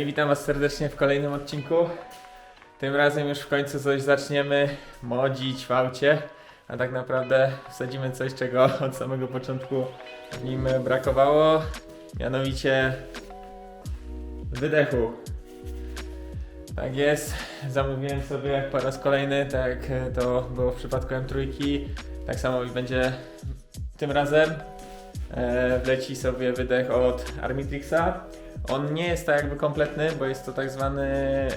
i witam Was serdecznie w kolejnym odcinku. Tym razem już w końcu coś zaczniemy modzić w aucie, a tak naprawdę wsadzimy coś, czego od samego początku w nim brakowało, mianowicie wydechu. Tak jest, zamówiłem sobie po raz kolejny, tak to było w przypadku M3, tak samo i będzie tym razem. E, wleci sobie wydech od Armitrixa. On nie jest tak jakby kompletny, bo jest to tak zwany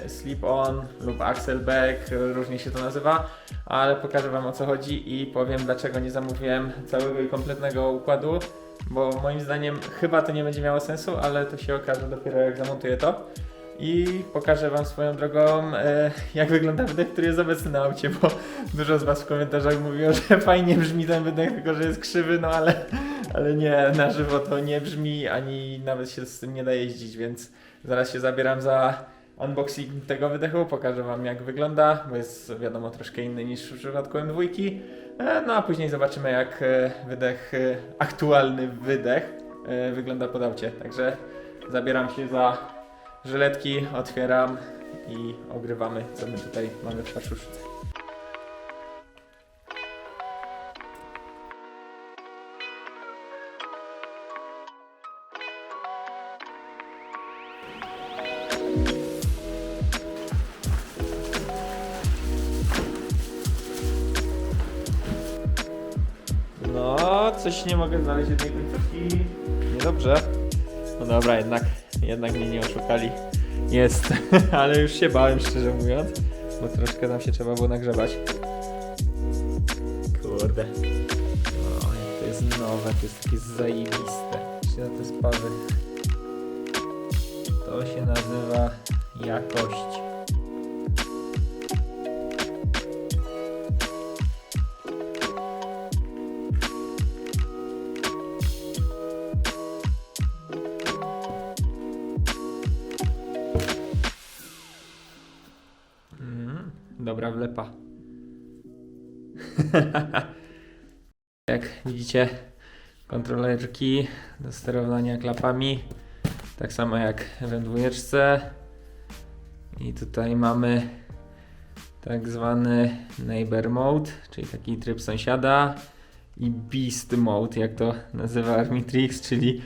slip-on lub axle back, różnie się to nazywa, ale pokażę Wam o co chodzi i powiem dlaczego nie zamówiłem całego i kompletnego układu, bo moim zdaniem chyba to nie będzie miało sensu, ale to się okaże dopiero jak zamontuję to. I pokażę Wam swoją drogą, e, jak wygląda wydech, który jest obecny na aucie, bo dużo z Was w komentarzach mówiło, że fajnie brzmi ten wydech, tylko że jest krzywy, no ale, ale nie, na żywo to nie brzmi, ani nawet się z tym nie da jeździć, więc zaraz się zabieram za unboxing tego wydechu, pokażę Wam jak wygląda, bo jest wiadomo troszkę inny niż w przypadku M2, e, no a później zobaczymy jak e, wydech, e, aktualny wydech e, wygląda pod aucie, także zabieram się za żyletki, otwieram i ogrywamy, co my tutaj mamy w paszuszce. No, coś nie mogę znaleźć jednej końcówki. Niedobrze. No dobra, jednak, jednak mnie nie oszukali. Jest, ale już się bałem szczerze mówiąc, bo troszkę tam się trzeba było nagrzebać. Kurde. O, to jest nowe, to jest takie zajebiste. Patrzcie na te spawy. To się nazywa jakość. Dobra wlepa. Jak widzicie, kontrolerki do sterowania klapami, tak samo jak w M2. I tutaj mamy tak zwany Neighbor Mode, czyli taki tryb sąsiada i Beast Mode, jak to nazywa Armitrix, czyli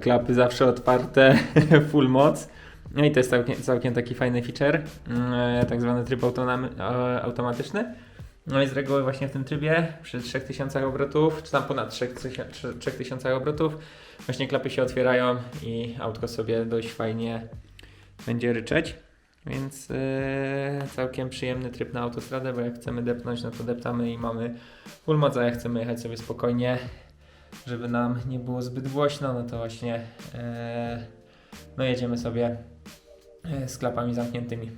klapy zawsze otwarte, full moc. No i to jest całkiem, całkiem taki fajny feature, mm, tak zwany tryb e, automatyczny. No i z reguły właśnie w tym trybie przy 3000 obrotów, czy tam ponad 3000 3000 obrotów, właśnie klapy się otwierają i autko sobie dość fajnie będzie ryczeć. Więc e, całkiem przyjemny tryb na autostradę, bo jak chcemy depnąć, no to deptamy i mamy full moc, a jak chcemy jechać sobie spokojnie, żeby nam nie było zbyt głośno, no to właśnie e, no jedziemy sobie e, z klapami zamkniętymi.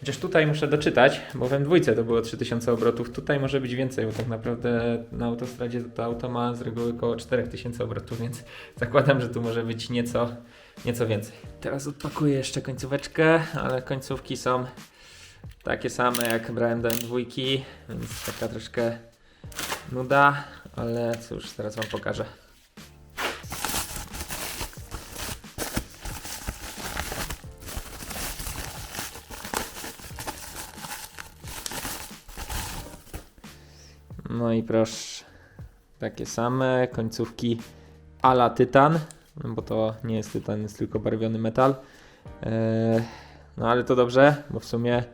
Chociaż tutaj muszę doczytać, bo w M2 to było 3000 obrotów, tutaj może być więcej, bo tak naprawdę na autostradzie to auto ma z reguły około 4000 obrotów, więc zakładam, że tu może być nieco, nieco więcej. Teraz odpakuję jeszcze końcóweczkę, ale końcówki są takie same jak brałem do M2, więc taka troszkę nuda, ale cóż, teraz Wam pokażę. No i proszę, takie same końcówki ala tytan, no bo to nie jest tytan, jest tylko barwiony metal. Eee, no ale to dobrze, bo w sumie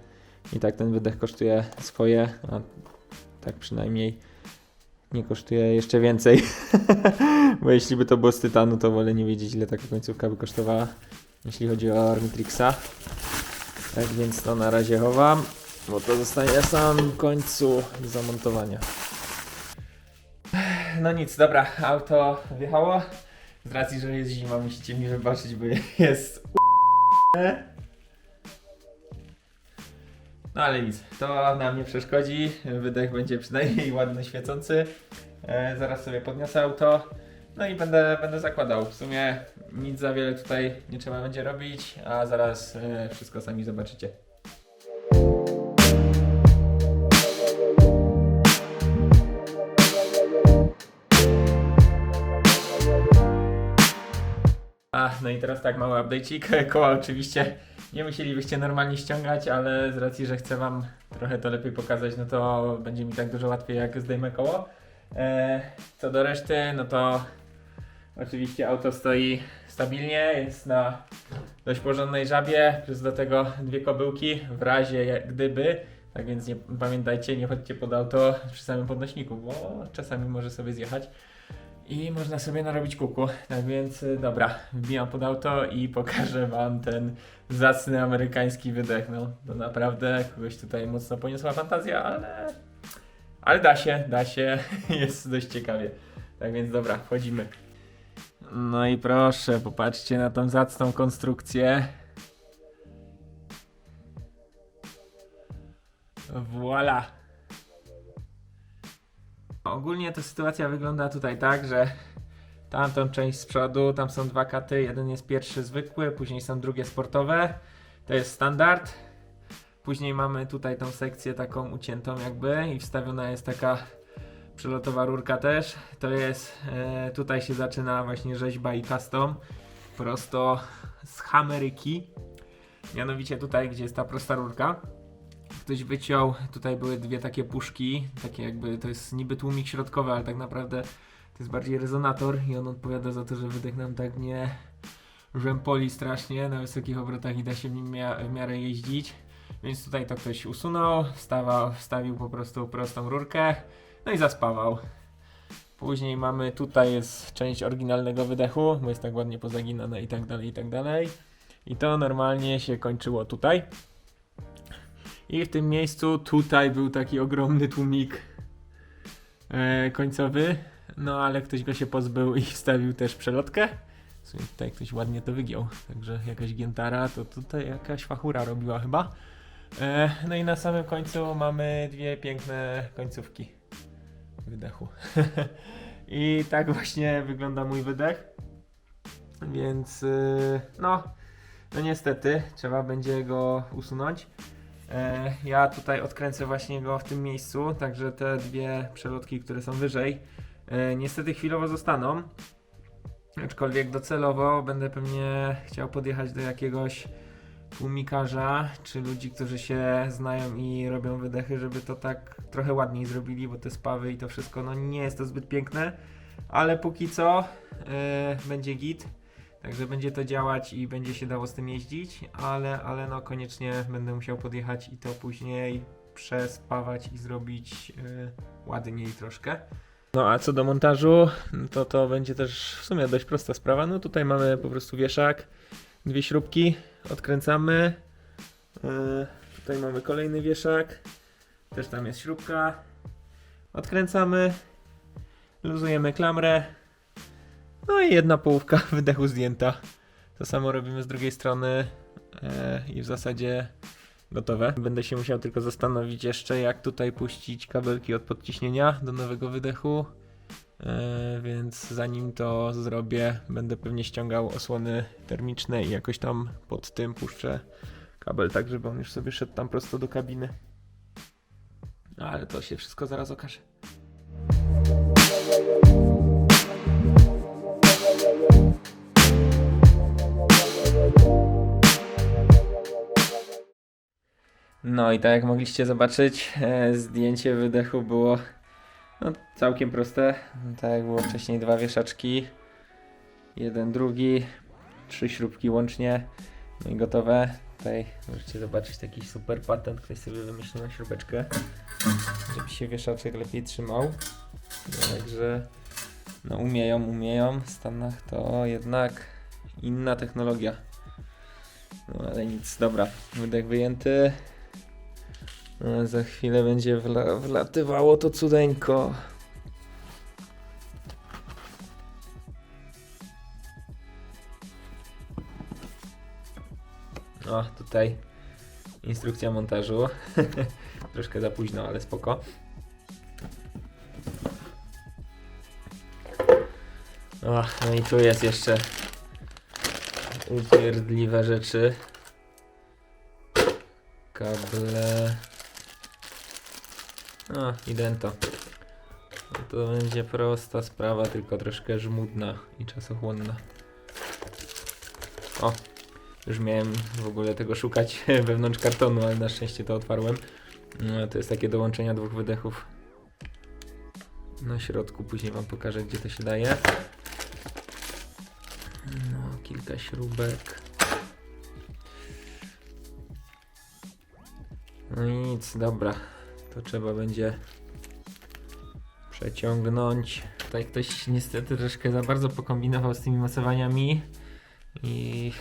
i tak ten wydech kosztuje swoje, a tak przynajmniej nie kosztuje jeszcze więcej. bo jeśli by to było z tytanu, to wolę nie wiedzieć ile taka końcówka by kosztowała, jeśli chodzi o Armitrixa. Tak więc to na razie chowam, bo to zostanie na samym końcu zamontowania. No nic, dobra, auto wjechało. Z racji, że jest zima, musicie mi wybaczyć, bo jest No ale nic, to nam nie przeszkodzi. Wydech będzie przynajmniej ładny, świecący. E, zaraz sobie podniosę auto. No i będę, będę zakładał. W sumie nic za wiele tutaj nie trzeba będzie robić, a zaraz e, wszystko sami zobaczycie. No i teraz tak, mały update'cik. Koła oczywiście nie musielibyście normalnie ściągać, ale z racji, że chcę wam trochę to lepiej pokazać, no to będzie mi tak dużo łatwiej jak zdejmę koło. E, co do reszty, no to oczywiście auto stoi stabilnie, jest na dość porządnej żabie, plus do tego dwie kobyłki w razie jak gdyby. Tak więc nie, pamiętajcie, nie chodźcie pod auto przy samym podnośniku, bo czasami może sobie zjechać i można sobie narobić kuku. Tak więc y, dobra, wbijam pod auto i pokażę wam ten zacny amerykański wydech. No, to naprawdę kogoś tutaj mocno poniosła fantazja, ale, ale da się, da się, jest dość ciekawie. Tak więc dobra, wchodzimy. No i proszę, popatrzcie na tą zacną konstrukcję. Voila. Ogólnie to sytuacja wygląda tutaj tak, że tamtą część z przodu, tam są dwa katy, jeden jest pierwszy zwykły, później są drugie sportowe. To jest standard. Później mamy tutaj tą sekcję taką uciętą jakby i wstawiona jest taka przelotowa rurka też. To jest, e, tutaj się zaczyna właśnie rzeźba i custom prosto z Ameryki. Mianowicie tutaj, gdzie jest ta prosta rurka, ktoś wyciął, tutaj były dwie takie puszki, takie jakby, to jest niby tłumik środkowy, ale tak naprawdę to jest bardziej rezonator i on odpowiada za to, że wydech nam tak nie rzępoli strasznie na wysokich obrotach i da się w nim w miarę jeździć. Więc tutaj to ktoś usunął, wstawał, wstawił po prostu prostą rurkę, no i zaspawał. Później mamy, tutaj jest część oryginalnego wydechu, bo jest tak ładnie pozaginane i tak dalej, i tak dalej. I to normalnie się kończyło tutaj. I w tym miejscu tutaj był taki ogromny tłumik e, końcowy, no ale ktoś go się pozbył i wstawił też przelotkę. W sumie tutaj ktoś ładnie to wygiął, także jakaś giętara, to tutaj jakaś fachura robiła chyba. E, no i na samym końcu mamy dwie piękne końcówki wydechu. I tak właśnie wygląda mój wydech. Więc y, no, no niestety trzeba będzie go usunąć. E, ja tutaj odkręcę właśnie go w tym miejscu, także te dwie przelotki, które są wyżej, e, niestety chwilowo zostaną. Aczkolwiek docelowo będę pewnie chciał podjechać do jakiegoś tłumikarza, czy ludzi, którzy się znają i robią wydechy, żeby to tak trochę ładniej zrobili, bo te spawy i to wszystko, no nie jest to zbyt piękne, ale póki co e, będzie git. Także będzie to działać i będzie się dało z tym jeździć, ale, ale no koniecznie będę musiał podjechać i to później przespawać i zrobić yy, ładniej troszkę. No a co do montażu, to to będzie też w sumie dość prosta sprawa. No tutaj mamy po prostu wieszak, dwie śrubki, odkręcamy. Yy, tutaj mamy kolejny wieszak, też tam jest śrubka. Odkręcamy, luzujemy klamrę, no i jedna połówka wydechu zdjęta. To samo robimy z drugiej strony e, i w zasadzie gotowe. Będę się musiał tylko zastanowić jeszcze, jak tutaj puścić kabelki od podciśnienia do nowego wydechu. E, więc zanim to zrobię, będę pewnie ściągał osłony termiczne i jakoś tam pod tym puszczę kabel, tak żeby on już sobie szedł tam prosto do kabiny. No, Ale to się wszystko zaraz okaże. No i tak jak mogliście zobaczyć, e, zdjęcie wydechu było no, całkiem proste. Tak jak było wcześniej, dwa wieszaczki, jeden, drugi, trzy śrubki łącznie, no i gotowe. Tutaj możecie zobaczyć taki super patent, ktoś sobie wymyślił na śrubeczkę, żeby się wieszaczek lepiej trzymał. Także no umieją, umieją. W Stanach to jednak inna technologia. No ale nic, dobra, wydech wyjęty. Za chwilę będzie wla wlatywało to cudeńko. O, tutaj instrukcja montażu. Troszkę za późno, ale spoko. O, no i tu jest jeszcze upierdliwe rzeczy. Kable. O, idento. To będzie prosta sprawa, tylko troszkę żmudna i czasochłonna. O, już miałem w ogóle tego szukać wewnątrz kartonu, ale na szczęście to otwarłem. No, to jest takie dołączenia dwóch wydechów na środku. Później Wam pokażę, gdzie to się daje. No, kilka śrubek. No nic, dobra. To trzeba będzie przeciągnąć. Tutaj ktoś niestety troszkę za bardzo pokombinował z tymi mosowaniami i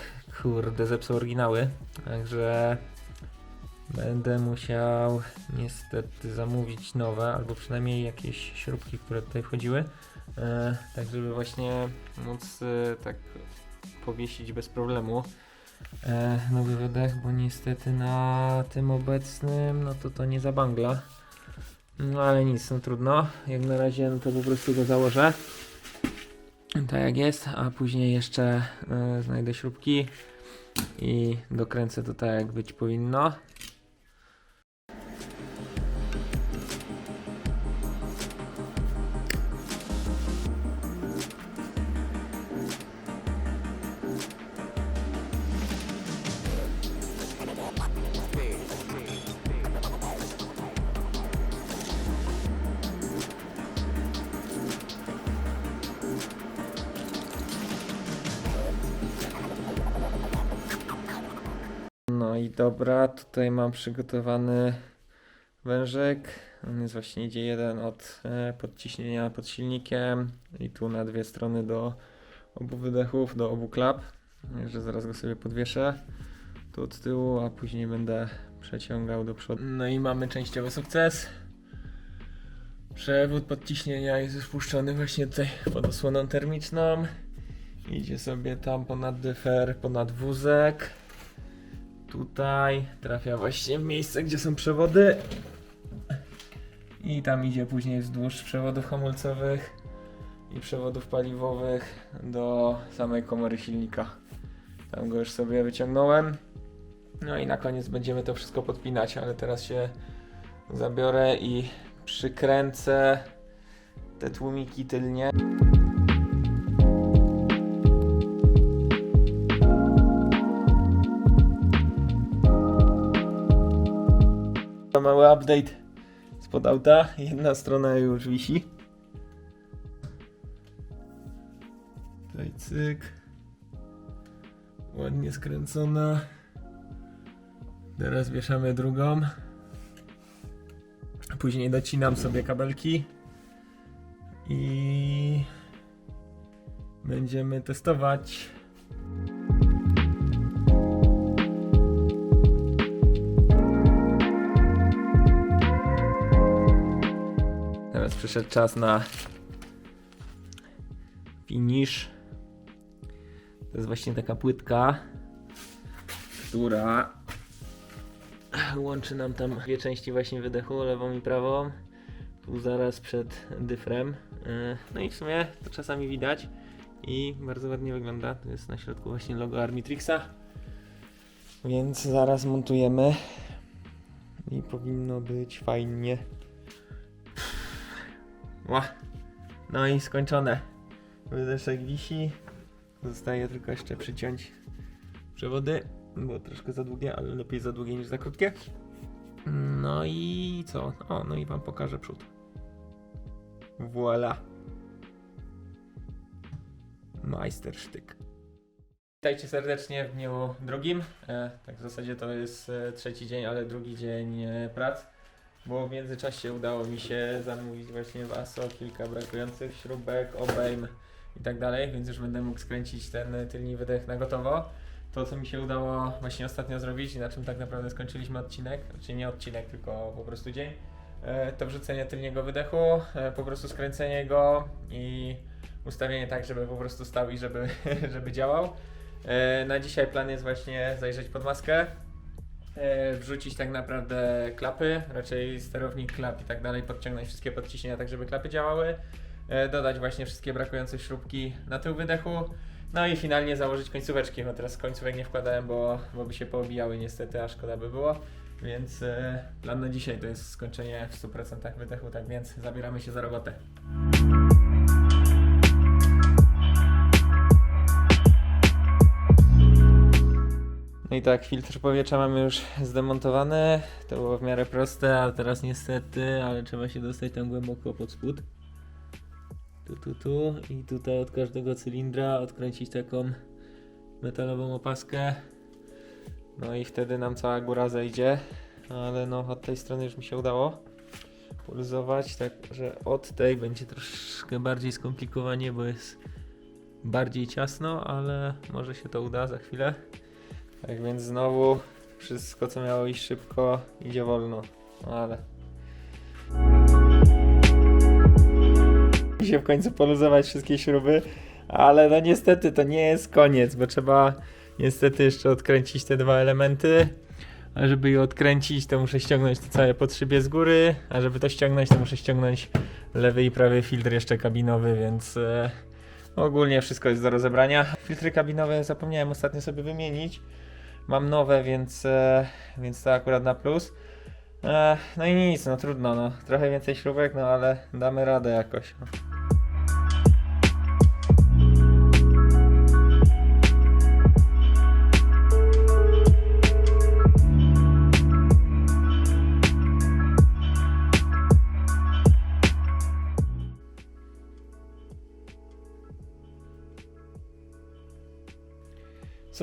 kurde zepsuł oryginały. Także będę musiał niestety zamówić nowe, albo przynajmniej jakieś śrubki, które tutaj wchodziły. E, tak żeby właśnie móc e, tak powiesić bez problemu e, nowy bo niestety na tym obecnym no to to nie zabangla. No ale nic, no trudno. Jak na razie no to po prostu go założę. Tak jak jest, a później jeszcze e, znajdę śrubki i dokręcę to tak jak być powinno. Dobra, tutaj mam przygotowany wężyk. On jest właśnie idzie jeden od e, podciśnienia pod silnikiem i tu na dwie strony do obu wydechów, do obu klap. Także zaraz go sobie podwieszę tu od tyłu, a później będę przeciągał do przodu. No i mamy częściowy sukces. Przewód podciśnienia jest już puszczony właśnie tutaj pod osłoną termiczną. Idzie sobie tam ponad dyfer, ponad wózek tutaj, trafia właśnie w miejsce, gdzie są przewody i tam idzie później wzdłuż przewodów hamulcowych i przewodów paliwowych do samej komory silnika. Tam go już sobie wyciągnąłem. No i na koniec będziemy to wszystko podpinać, ale teraz się zabiorę i przykręcę te tłumiki tylnie. Mały update spod auta. Jedna strona już wisi. Tutaj cyk. Ładnie skręcona. Teraz wieszamy drugą. Później docinam sobie kabelki. I będziemy testować. Przyszedł czas na finish. To jest właśnie taka płytka, która łączy nam tam dwie części właśnie wydechu, lewą i prawą. Tu zaraz przed dyfrem. Yy, No i w sumie to czasami widać i bardzo ładnie wygląda. To jest na środku właśnie logo Armitrixa. Więc zaraz montujemy i powinno być fajnie. Ła. No i skończone. Wydeszek wisi. Zostaje tylko jeszcze przyciąć przewody, bo troszkę za długie, ale lepiej za długie niż za krótkie. No i co? O, no i wam pokażę przód. Voila. Majstersztyk. Witajcie serdecznie w dniu drugim. E, tak w zasadzie to jest e, trzeci dzień, ale drugi dzień e, prac. Bo w międzyczasie udało mi się zamówić właśnie w ASO kilka brakujących śrubek, obejm i tak dalej, więc już będę mógł skręcić ten tylny wydech na gotowo. To, co mi się udało właśnie ostatnio zrobić i na czym tak naprawdę skończyliśmy odcinek, czy nie odcinek, tylko po prostu dzień, e, to wrzucenie tylniego wydechu, e, po prostu skręcenie go i ustawienie tak, żeby po prostu stał i żeby, żeby działał. E, Na dzisiaj plan jest właśnie zajrzeć pod maskę, wrzucić tak naprawdę klapy, raczej sterownik klap i tak dalej, podciągnąć wszystkie podciśnienia tak, żeby klapy działały, e, dodać właśnie wszystkie brakujące śrubki na tył wydechu, no i finalnie założyć końcóweczki, bo teraz końcówek nie wkładałem, bo, bo by się poobijały niestety, a szkoda by było. Więc e, plan na dzisiaj to jest skończenie w 100% wydechu, tak więc zabieramy się za robotę. No i tak, filtr powietrza mamy już zdemontowany. To było w miarę proste, a teraz niestety, ale trzeba się dostać tam głęboko pod spód. Tu, tu, tu i tutaj od każdego cylindra odkręcić taką metalową opaskę. No i wtedy nam cała góra zejdzie. Ale no od tej strony już mi się udało poluzować, także od tej będzie troszkę bardziej skomplikowanie, bo jest bardziej ciasno, ale może się to uda za chwilę. Tak więc znowu wszystko co miało iść szybko idzie wolno, no ale się w końcu poluzować wszystkie śruby, ale no niestety to nie jest koniec, bo trzeba niestety jeszcze odkręcić te dwa elementy. A żeby je odkręcić, to muszę ściągnąć to całe podszybie z góry, a żeby to ściągnąć, to muszę ściągnąć lewy i prawy filtr jeszcze kabinowy, więc e, ogólnie wszystko jest do rozebrania. Filtry kabinowe zapomniałem ostatnio sobie wymienić. Mam nowe, więc, e, więc to akurat na plus. E, no i nic, no trudno, no. Trochę więcej śrubek, no ale damy radę jakoś.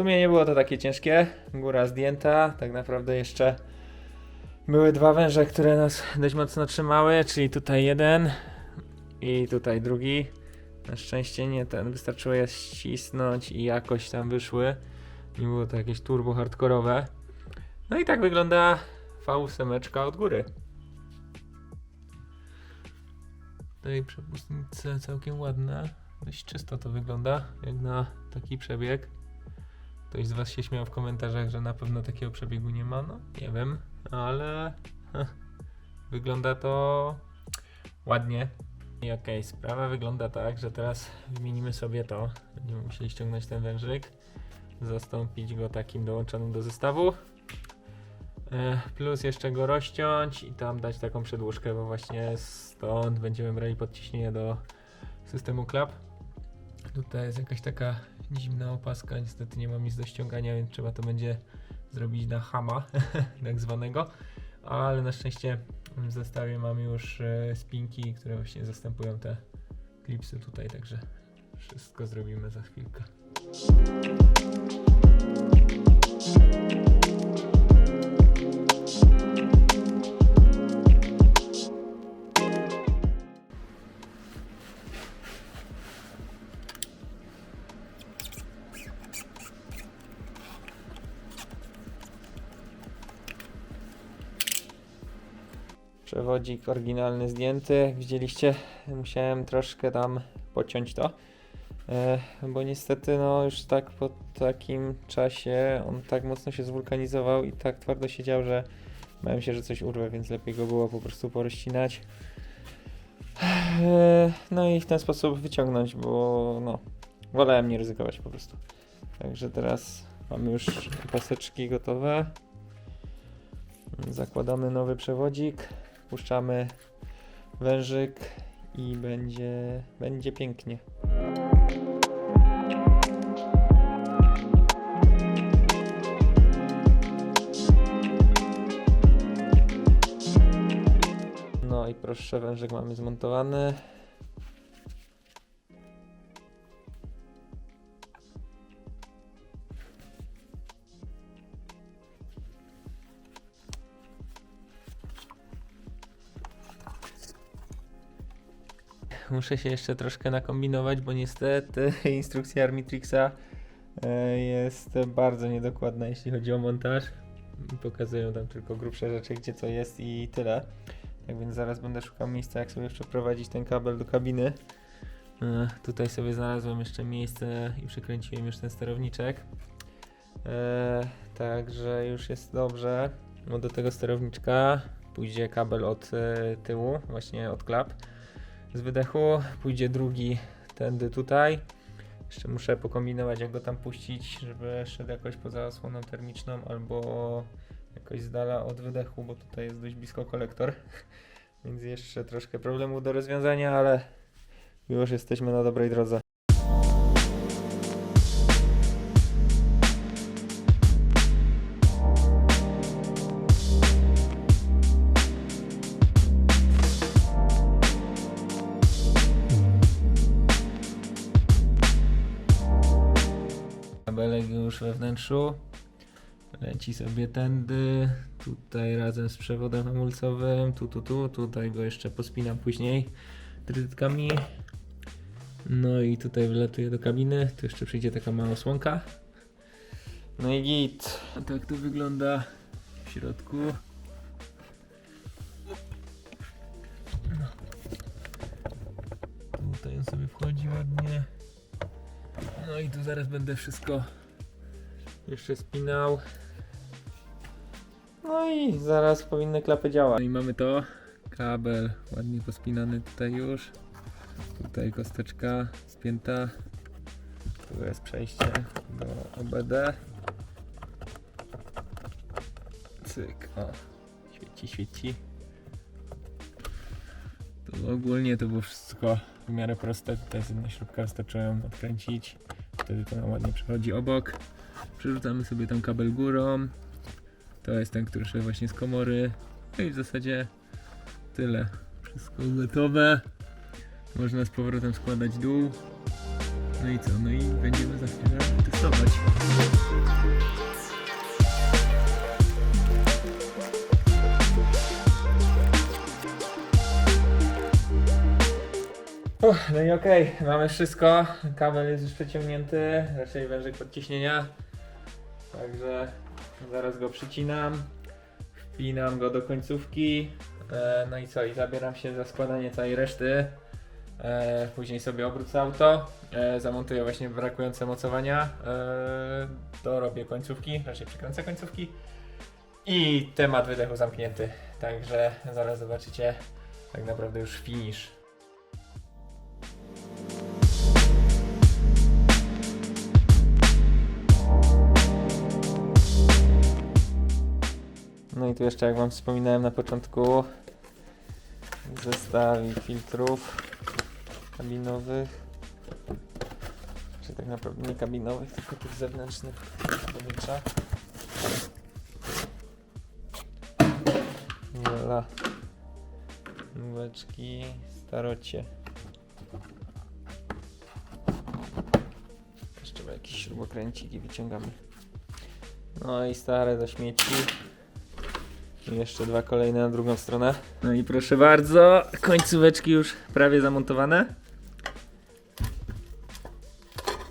Sumie nie było to takie ciężkie. Góra zdjęta. Tak naprawdę jeszcze były dwa węże, które nas dość mocno trzymały, czyli tutaj jeden i tutaj drugi. Na szczęście nie ten. Wystarczyło je ścisnąć i jakoś tam wyszły. Nie było to jakieś turbo hardkorowe. No i tak wygląda V8 od góry. Tutaj przepustnice całkiem ładne. Dość czysto to wygląda, jak na taki przebieg. Ktoś z Was się śmiał w komentarzach, że na pewno takiego przebiegu nie ma. No, nie wiem, ale wygląda to ładnie. I okej, sprawa wygląda tak, że teraz wymienimy sobie to. Będziemy musieli ściągnąć ten wężyk, zastąpić go takim dołączonym do zestawu. E, Plus jeszcze go rozciąć i tam dać taką przedłużkę, bo właśnie stąd będziemy brali podciśnienie do systemu klap. Tutaj jest jakaś taka zimna opaska, niestety nie mam nic do ściągania, więc trzeba to będzie zrobić na hama, tak zwanego. Ale na szczęście w zestawie mam już e, spinki, które właśnie zastępują te klipsy tutaj, także wszystko zrobimy za chwilkę. Przewodzik oryginalny zdjęty, widzieliście, musiałem troszkę tam pociąć to. E, bo niestety, no już tak po takim czasie on tak mocno się zwulkanizował i tak twardo siedział, że bałem się, że coś urwę, więc lepiej go było po prostu porozcinać. E, no i w ten sposób wyciągnąć, bo no, wolałem nie ryzykować po prostu. Także teraz mamy już paseczki gotowe. Zakładamy nowy przewodzik, puszczamy wężyk i będzie, będzie pięknie. No i proszę, wężyk mamy zmontowany. Muszę się jeszcze troszkę nakombinować, bo niestety instrukcja Armitrixa e, jest bardzo niedokładna, jeśli chodzi o montaż. Pokazują tam tylko grubsze rzeczy, gdzie co jest i tyle. Tak więc zaraz będę szukał miejsca, jak sobie przeprowadzić ten kabel do kabiny. E, Tutaj sobie znalazłem jeszcze miejsce i przykręciłem już ten sterowniczek. E, Także już jest dobrze. No do tego sterowniczka pójdzie kabel od tyłu, właśnie od klap z wydechu. Pójdzie drugi tędy tutaj. Jeszcze muszę pokombinować, jak go tam puścić, żeby szedł jakoś poza osłoną termiczną albo jakoś z dala od wydechu, bo tutaj jest dość blisko kolektor. Więc jeszcze troszkę problemu do rozwiązania, ale już jesteśmy na dobrej drodze. We wnętrzu. Leci sobie tędy, tutaj razem z przewodem hamulcowym, tu, tu, tu, tutaj go jeszcze pospinam później trytytkami. No i tutaj wlatuje do kabiny, tu jeszcze przyjdzie taka mała osłonka. No i git. A tak to wygląda w środku. Tutaj on sobie wchodzi ładnie. No i tu zaraz będę wszystko jeszcze spinał. No i zaraz powinny klapy działać. No i mamy to. Kabel ładnie pospinany tutaj już. Tutaj kosteczka spięta. Tu jest przejście do OBD. Cyk, o. Świeci, świeci. To ogólnie to było wszystko w miarę proste. Tutaj jest jedna śrubka, wystarczy ją odkręcić. Wtedy to ładnie przechodzi obok. Przerzucamy sobie tam kabel górą. To jest ten, który szedł właśnie z komory. No i w zasadzie tyle. Wszystko gotowe. Można z powrotem składać dół. No i co? No i będziemy za chwilę testować. Uff, no i okej, mamy wszystko. Kabel jest już przeciągnięty, raczej wężyk podciśnienia. Także zaraz go przycinam. Wpinam go do końcówki. E, no i co? I zabieram się za składanie całej reszty. E, później sobie obrócę auto. E, zamontuję właśnie brakujące mocowania. Dorobię końcówki, raczej przykręcę końcówki. I temat wydechu zamknięty. Także zaraz zobaczycie tak naprawdę już finish. I tu jeszcze jak wam wspominałem na początku zestawik filtrów kabinowych. Czy tak naprawdę nie kabinowych, tylko tych zewnętrznych powietrza Jola nóweczki starocie. Jeszcze jakiś śrubokręcik i wyciągamy. No i stare do śmieci jeszcze dwa kolejne na drugą stronę. No i proszę bardzo, końcóweczki już prawie zamontowane.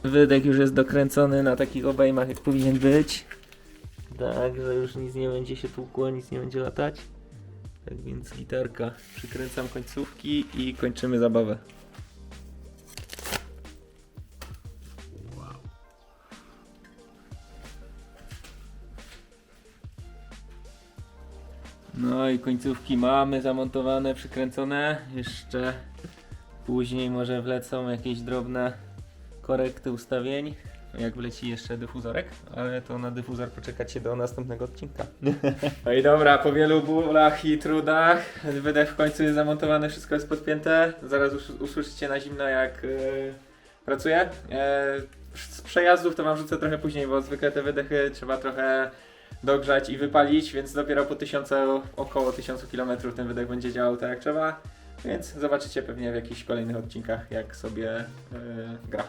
Wydech już jest dokręcony na takich obejmach, jak powinien być. Tak, że już nic nie będzie się tłukło, nic nie będzie latać. Tak więc gitarka. Przykręcam końcówki i kończymy zabawę. No i końcówki mamy zamontowane, przykręcone. Jeszcze później może wlecą jakieś drobne korekty ustawień. Jak wleci jeszcze dyfuzorek, ale to na dyfuzor poczekacie do następnego odcinka. No i dobra, po wielu bólach i trudach wydech w końcu jest zamontowany, wszystko jest podpięte. Zaraz us- usłyszycie na zimno jak yy, pracuje. E, z przejazdów to wam rzucę trochę później, bo zwykle te wydechy trzeba trochę dogrzać i wypalić, więc dopiero po 1000, około 1000 km ten wydech będzie działał tak jak trzeba. Więc zobaczycie pewnie w jakichś kolejnych odcinkach, jak sobie yy, gra.